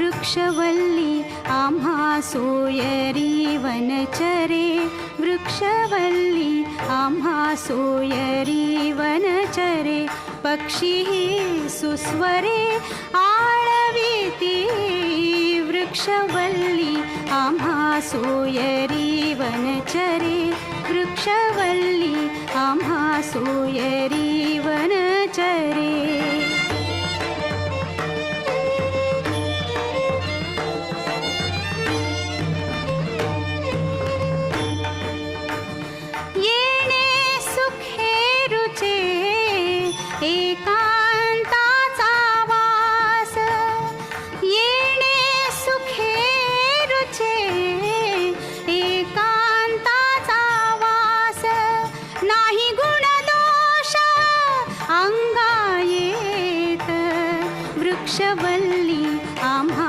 वृक्षवल्ली आम्हा सोयरी वनचरे। वृक्षवल्ली आम्हा सोयरी वनचरे। पक्षिः सुस्वरे आळवीति। वृक्षवल्ली आम्हा सोयरी वनचरे। वृक्षवल्ली आम्हा सोयरी वनचरे अंगायेत वृक्षवल्ली आम्हा